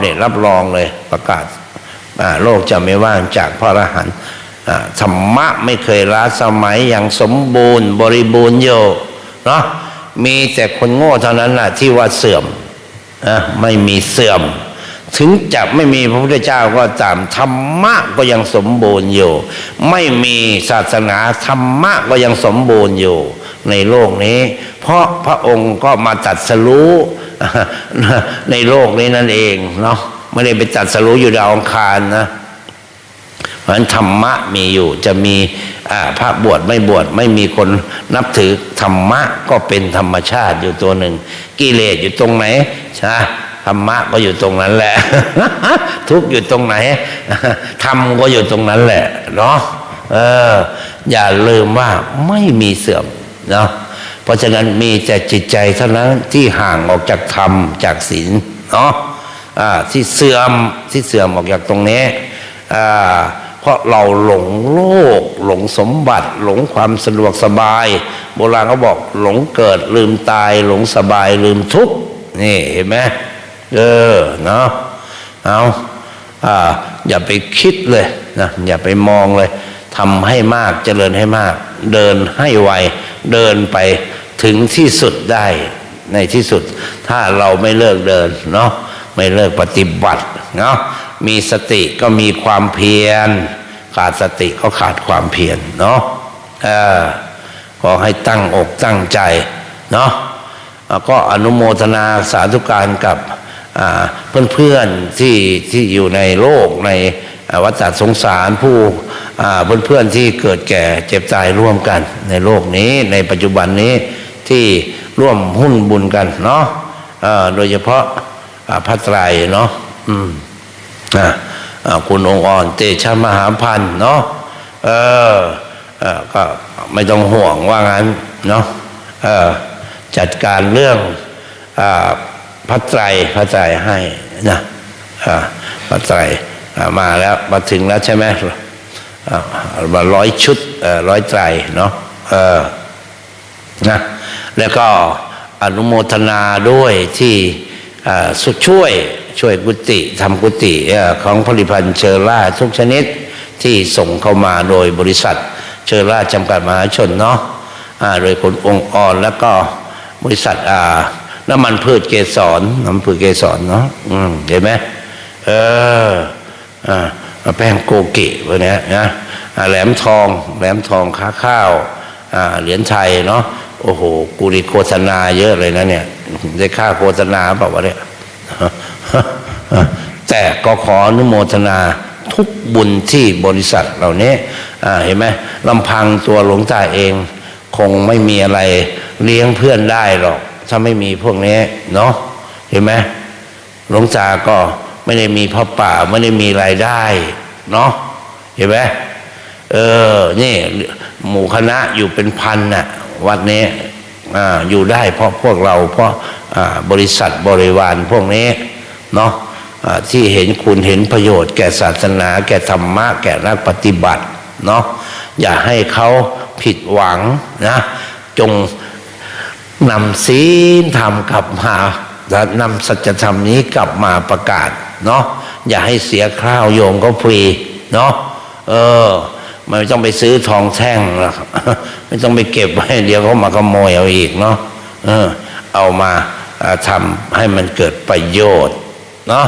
เนี่ยรับรองเลยประกาศโลกจะไม่ว่างจากพระอรหันต์ธรรมะไม่เคยล้าสมัยอย่างสมบูรณ์ บริบูรณ์อยู่เนาะมีแต่คนโง่เท่านั้นแหละที่ว่าเสื่อมนะไม่มีเสื่อม ถึงจะไม่มีพระพุทธเจ้าก็ตามธรรมะก็ยังสมบูรณ์อยู่ ไม่มีศาสนาธรรมะก็ยังสมบูรณ์อยู่ในโลกนี้ เพราะพระองค์ก็มาตัดสรู้ในโลกนี้นั่นเองเนาะไม่ได้ไปตัดสรู้อยู่ดาวอังคารนะเพราะฉะนั้นธรรมะมีอยู่จะมีพระบวชไม่บวชไม่มีคนนับถือธรรมะก็เป็นธรรมชาติอยู่ตัวหนึ่งกิเลสอยู่ตรงไหนใช่ ธรรมะก็อยู่ตรงนั้นแหละ ทุกอยู่ตรงไหนธรรมก็อยู่ตรงนั้นแหละเนาะเออ อย่าลืมว่าไม่มีเสื่อมเนาะเพราะฉะนั้นมีแต่จิตใจเท่านั้นที่ห่างออกจากธรรมจากศีลเนาะอ่าที่เสื่อมที่เสื่อมออกจากตรงนี้อ่าเพราะเราหลงโลก หลงสมบัติ หลงความสะดวกสบาย โบราณเขาบอกหลงเกิดลืมตาย หลงสบายลืมทุกข์นี่เห็นไหม เออเนาะเอาอ่าอย่าไปคิดเลยนะอย่าไปมองเลยทำให้มากเจริญให้มาก เดินให้ไวเดินไปถึงที่สุดได้ในที่สุด ถ้าเราไม่เลิกเดินเนาะไม่เลิกปฏิบัติเนาะมีสติก็มีความเพียร ขาดสติก็ขาดความเพียรเนาะเออขอให้ตั้งอกตั้งใจเนาะแล้วก็อนุโมทนาสาธุการกับ เพื่อนๆที่ที่อยู่ในโลกในวัฏสงสารผู้เพื่อนๆที่เกิดแก่เจ็บตายร่วมกัน ในโลกนี้ในปัจจุบันนี้ที่ร่วมหุ้นบุญกันเนาะโดยเฉพาะพระไตรเนาะอืมอ่าคุณองค์อ่อนเตชะมหาพันธ์เนาะเออก็ไม่ต้องห่วงว่างั้นเนาะจัดการเรื่องอ พระไตรพระไตรให้นะพระไตรมาแล้วมาถึงแล้วใช่ไหมอ่ามาร้อยชุดร้อยไตรเนาะนะแล้วก็อนุโมทนาด้วยที่สุดช่วยช่วยกุฏิทำกุฏิของผลิตภัณฑ์เชอร่าทุกชนิดที่ส่งเข้ามาโดยบริษัทเชอร่าจำกัดมหาชนเนาะโดยคนองค์อ่อนแล้วก็บริษัทอ่า น้ำมันพืชเกสรน้ำมันพืชเกสรเนาะเห็นไหมเอออ่าแป้งโกเกิพวกเนี้ยนะแหลมทอง แหลมทองค้าข้าวอ่าเหรียญไทยเนาะโอ้โหกูดีโฆษณาเยอะเลยนะเนี่ยได้ค่าโฆษณาเปล่าวะเนี่ยแต่ก็ขออนุโมทนาทุกบุญที่บริษัทเหล่านี้เห็นไหมลำพังตัวหลวงตาเอง คงไม่มีอะไรเลี้ยงเพื่อนได้หรอก ถ้าไม่มีพวกนี้เนาะเห็นไหมหลวงตาก็ไม่ได้มีพ่อป่าไม่ได้มีรายได้ เนาะเห็นไหมเออนี่หมู่คณะอยู่เป็นพันน่ะวัดนี้ออยู่ได้เพราะพวกเราเพราะบริษัทบริวารพวกนี้เนาะที่เห็นคุณเห็นประโยชน์แก่ศาสนา แก่ธรรมะ แก่นักปฏิบัติเนาะอย่าให้เขาผิดหวังนะ จง นำศีลธรรมกลับมาและนำสัจธรรมนี้กลับมาประกาศเนาะอย่าให้เสียคราวโยมก็ฟรีเนาะเออไม่ต้องไปซื้อทองแท่งหรอกไม่ต้องไปเก็บไว้เดี๋ยวเขามาขโมยเอาอีกเนาะเออ เอามาทำให้มันเกิดประโยชน์เนาะ